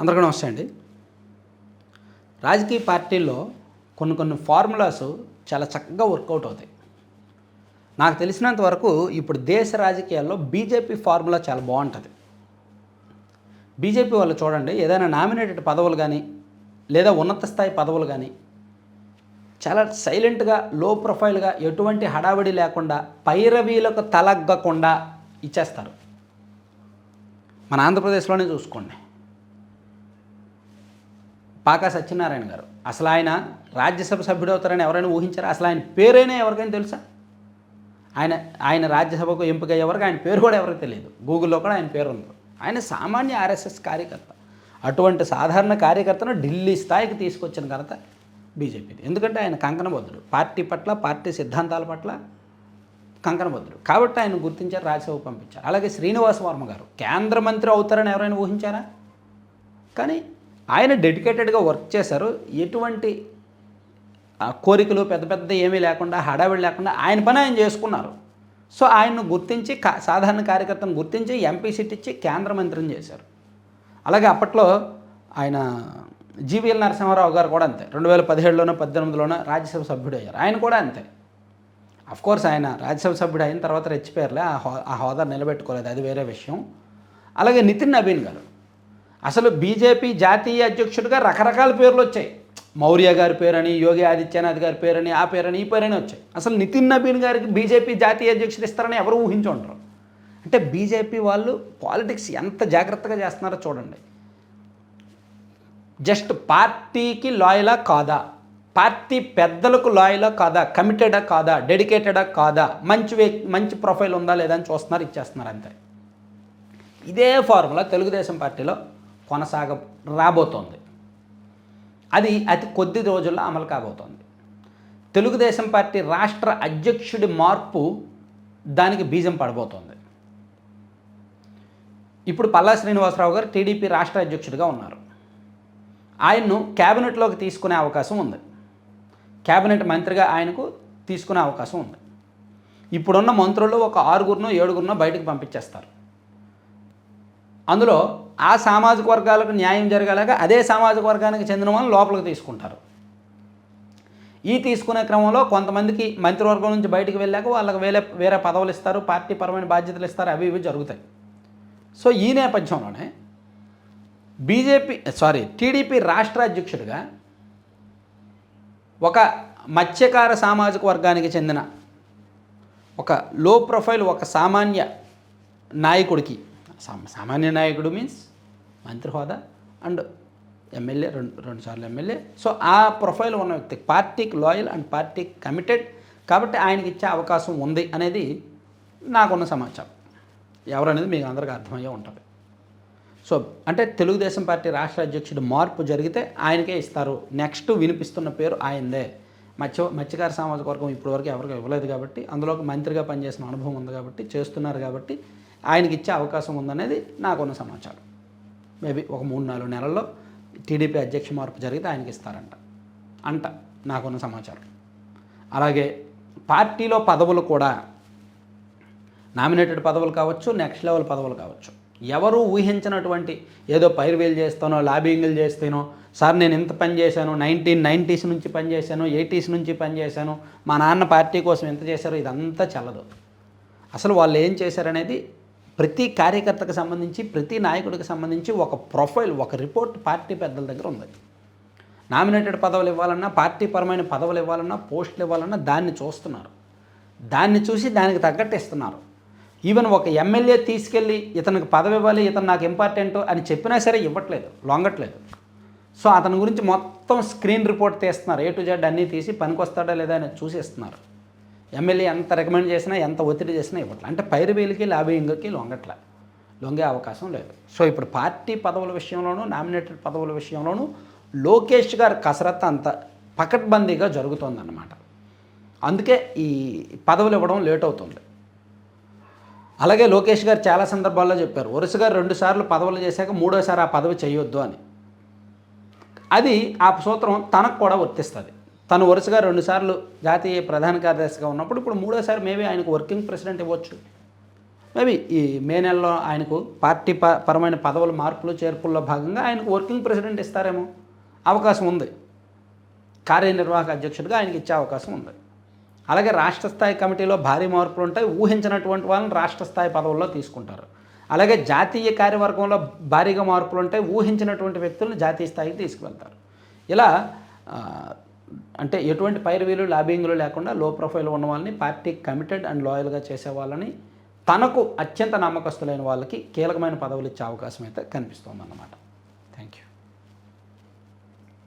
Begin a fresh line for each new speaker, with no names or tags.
అందరికీ నమస్తే అండి. రాజకీయ పార్టీల్లో కొన్ని కొన్ని ఫార్ములాస్ చాలా చక్కగా వర్కౌట్ అవుతాయి. నాకు తెలిసినంత వరకు ఇప్పుడు దేశ రాజకీయాల్లో బీజేపీ ఫార్ములా చాలా బాగుంటుంది. బీజేపీ వాళ్ళు చూడండి ఏదైనా నామినేటెడ్ పదవులు కానీ లేదా ఉన్నత స్థాయి పదవులు కానీ చాలా సైలెంట్గా లో ప్రొఫైల్గా ఎటువంటి హడావిడి లేకుండా పైరవీలకు తలగ్గకుండా ఇచ్చేస్తారు. మన ఆంధ్రప్రదేశ్లోనే చూసుకోండి. పాకా సత్యనారాయణ గారు. అసలు ఆయన రాజ్యసభ సభ్యుడు అవుతారని ఎవరైనా ఊహించారా? అసలు ఆయన పేరైనా ఎవరికైనా తెలుసా? ఆయన ఆయన రాజ్యసభకు ఎంపిక ఎవరికి ఆయన పేరు కూడా ఎవరికి తెలియదు. గూగుల్లో కూడా ఆయన పేరు ఉంది ఆయన సామాన్య ఆర్ఎస్ఎస్ కార్యకర్త. అటువంటి సాధారణ కార్యకర్తను ఢిల్లీ స్థాయికి తీసుకొచ్చిన ఘనత బీజేపీది. ఎందుకంటే ఆయన కంకణబద్ధుడు. పార్టీ పట్ల పార్టీ సిద్ధాంతాల పట్ల కంకణబద్ధుడు. కాబట్టి ఆయన గుర్తించారు రాజ్యసభకు పంపించారు. అలాగే శ్రీనివాస వర్మ గారు. కేంద్ర మంత్రి అవుతారని ఎవరైనా ఊహించారా? కానీ ఆయన డెడికేటెడ్గా వర్క్ చేశారు. ఎటువంటి ఆ, కోరికలు పెద్ద పెద్ద ఏమీ లేకుండా హడావిడి లేకుండా ఆయన పని ఆయన చేసుకున్నారు. సో ఆయన్ను గుర్తించి కా- సాధారణ కార్యకర్తను గుర్తించి ఎంపీ సీట్ ఇచ్చి కేంద్ర మంత్రిని చేశారు. అలాగే అప్పట్లో ఆయన జీవీఎల్ నరసింహారావు గారు కూడా అంతే. రెండు వేల పదిహేడులోనో పద్దెనిమిదిలోనో రాజ్యసభ సభ్యుడు అయ్యారు. ఆయన కూడా అంతే. అఫ్ కోర్స్ ఆయన రాజ్యసభ సభ్యుడు అయిన తర్వాత రెచ్చిపోయారులే. ఆ హో ఆ హోదా నిలబెట్టుకోలేదు. అది వేరే విషయం. అలాగే నితిన్ నవీన్ గారు. అసలు బీజేపీ జాతీయ అధ్యక్షుడిగా రకరకాల పేర్లు వచ్చాయి. మౌర్య గారి పేరని యోగి ఆదిత్యనాథ్ గారి పేరని ఆ పేరని ఈ పేరని వచ్చాయి. అసలు నితిన్ నబీన్ గారికి బీజేపీ జాతీయ అధ్యక్షుడు ఇస్తారని ఎవరు ఊహించి అంటే బీజేపీ వాళ్ళు పాలిటిక్స్ ఎంత జాగ్రత్తగా చేస్తున్నారో చూడండి. జస్ట్ పార్టీకి లాయలా కాదా? పార్టీ పెద్దలకు లాయలా కాదా? కమిటెడా కాదా? డెడికేటెడా కాదా? మంచి వ్యక్ మంచి ప్రొఫైల్ ఉందా లేదా అని చూస్తున్నారు ఇచ్చేస్తున్నారు అంతే. ఇదే ఫార్ములా తెలుగుదేశం పార్టీలో కొనసాగ రాబోతోంది. అది అతి కొద్ది రోజుల్లో అమలు కాబోతోంది. తెలుగుదేశం పార్టీ రాష్ట్ర అధ్యక్షుడి మార్పు దానికి బీజం పడబోతోంది. ఇప్పుడు పల్లా శ్రీనివాసరావు గారు టీడీపీ రాష్ట్ర అధ్యక్షుడిగా ఉన్నారు. ఆయన్ను క్యాబినెట్లోకి తీసుకునే అవకాశం ఉంది. క్యాబినెట్ మంత్రిగా ఆయనకు తీసుకునే అవకాశం ఉంది. ఇప్పుడున్న మంత్రులు ఒక ఆరుగురునో ఏడుగురునో బయటకు పంపించేస్తారు. అందులో ఆ సామాజిక వర్గాలకు న్యాయం జరగలేక అదే సామాజిక వర్గానికి చెందిన వాళ్ళు లోపలికి తీసుకుంటారు. ఈ తీసుకునే క్రమంలో కొంతమందికి మంత్రివర్గం నుంచి బయటకు వెళ్ళాక వాళ్ళకి వేరే వేరే పదవులు ఇస్తారు పార్టీ పరమైన బాధ్యతలు ఇస్తారు అవి ఇవి జరుగుతాయి. సో ఈ నేపథ్యంలోనే బీజేపీ సారీ టీడీపీ రాష్ట్ర అధ్యక్షుడిగా ఒక మత్స్యకార సామాజిక వర్గానికి చెందిన ఒక లో ప్రొఫైల్ ఒక సామాన్య నాయకుడికి సామాన్య నాయకుడు మీన్స్ మంత్రి హోదా అండ్ ఎమ్మెల్యే రెండు రెండు సార్లు ఎమ్మెల్యే. సో ఆ ప్రొఫైల్ ఉన్న వ్యక్తి పార్టీకి లాయల్ అండ్ పార్టీకి కమిటెడ్ కాబట్టి ఆయనకి ఇచ్చే అవకాశం ఉంది అనేది నాకున్న సమాచారం. ఎవరనేది మీకు అందరికీ అర్థమయ్యే ఉంటుంది. సో అంటే తెలుగుదేశం పార్టీ రాష్ట్ర అధ్యక్షుడు మార్పు జరిగితే ఆయనకే ఇస్తారు. నెక్స్ట్ వినిపిస్తున్న పేరు ఆయనదే. మత్స్య మత్స్యకార సామాజిక వర్గం ఇప్పటివరకు ఎవరికి ఇవ్వలేదు కాబట్టి అందులోకి మంత్రిగా పనిచేసిన అనుభవం ఉంది కాబట్టి చేస్తున్నారు కాబట్టి ఆయనకి ఇచ్చే అవకాశం ఉందనేది నాకున్న సమాచారం. మేబీ ఒక మూడు నాలుగు నెలల్లో టీడీపీ అధ్యక్ష మార్పు జరిగితే ఆయనకి ఇస్తారంట అంట నాకున్న సమాచారం. అలాగే పార్టీలో పదవులు కూడా నామినేటెడ్ పదవులు కావచ్చు నెక్స్ట్ లెవెల్ పదవులు కావచ్చు. ఎవరు ఊహించినటువంటి ఏదో పైర్వేలు చేస్తానో లాబింగ్లు చేస్తానో సార్ నేను ఇంత పని చేశాను నైన్టీన్ నైంటీస్ నుంచి పని చేశాను ఎయిటీస్ నుంచి పని చేశాను మా నాన్న పార్టీ కోసం ఎంత చేశారో ఇదంతా చల్లదు. అసలు వాళ్ళు ఏం చేశారనేది ప్రతి కార్యకర్తకు సంబంధించి ప్రతి నాయకుడికి సంబంధించి ఒక ప్రొఫైల్ ఒక రిపోర్ట్ పార్టీ పెద్దల దగ్గర ఉంది. నామినేటెడ్ పదవులు ఇవ్వాలన్నా పార్టీ పరమైన పదవులు ఇవ్వాలన్నా పోస్టులు ఇవ్వాలన్నా దాన్ని చూస్తున్నారు. దాన్ని చూసి దానికి తగ్గట్టు ఇస్తున్నారు. ఈవెన్ ఒక ఎమ్మెల్యే తీసుకెళ్ళి ఇతనికి పదవి ఇవ్వాలి ఇతను నాకు ఇంపార్టెంట్ అని చెప్పినా సరే ఇవ్వట్లేదు లొంగట్లేదు. సో అతని గురించి మొత్తం స్క్రీన్ రిపోర్ట్ తీస్తున్నారు. ఏ టు జెడ్ అన్నీ తీసి పనికొస్తాడా లేదా అని చూసి ఇస్తున్నారు. ఎమ్మెల్యే ఎంత రికమెండ్ చేసినా ఎంత ఒత్తిడి చేసినా ఇవ్వట్లే. అంటే పైరువేలికి లాబింగ్కి లొంగట్ల. లొంగే అవకాశం లేదు. సో ఇప్పుడు పార్టీ పదవుల విషయంలోనూ నామినేటెడ్ పదవుల విషయంలోనూ లోకేష్ గారి కసరత్తు అంత పకడ్బందీగా జరుగుతుందన్నమాట. అందుకే ఈ పదవులు ఇవ్వడం లేట్ అవుతుంది. అలాగే లోకేష్ గారు చాలా సందర్భాల్లో చెప్పారు వరుస గారు రెండుసార్లు పదవులు చేశాక మూడోసారి ఆ పదవి చేయొద్దు అని. అది ఆ సూత్రం తనకు కూడా వర్తిస్తుంది. తను వరుసగా రెండుసార్లు జాతీయ ప్రధాన కార్యదర్శిగా ఉన్నప్పుడు ఇప్పుడు మూడోసారి మేబీ ఆయనకు వర్కింగ్ ప్రెసిడెంట్ ఇవ్వచ్చు. మేబీ ఈ మే నెలలో ఆయనకు పార్టీ ప పరమైన పదవుల మార్పులు చేర్పుల్లో భాగంగా ఆయనకు వర్కింగ్ ప్రెసిడెంట్ ఇస్తారేమో అవకాశం ఉంది. కార్యనిర్వాహక అధ్యక్షుడిగా ఆయనకి ఇచ్చే అవకాశం ఉంది. అలాగే రాష్ట్ర స్థాయి కమిటీలో భారీ మార్పులు ఉంటాయి ఊహించినటువంటి వాళ్ళని రాష్ట్ర స్థాయి పదవుల్లో తీసుకుంటారు. అలాగే జాతీయ కార్యవర్గంలో భారీగా మార్పులు ఉంటాయి ఊహించినటువంటి వ్యక్తులను జాతీయ స్థాయికి తీసుకువెళ్తారు. ఇలా అంటే ఎటువంటి పైరవీలు లాబింగ్లు లేకుండా లో ప్రొఫైల్ ఉన్న వాళ్ళని పార్టీ కమిటెడ్ అండ్ లాయల్గా చేసే వాళ్ళని తనకు అత్యంత నమ్మకస్తులైన వాళ్ళకి కీలకమైన పదవులు ఇచ్చే అవకాశం అయితే కనిపిస్తోందన్నమాట.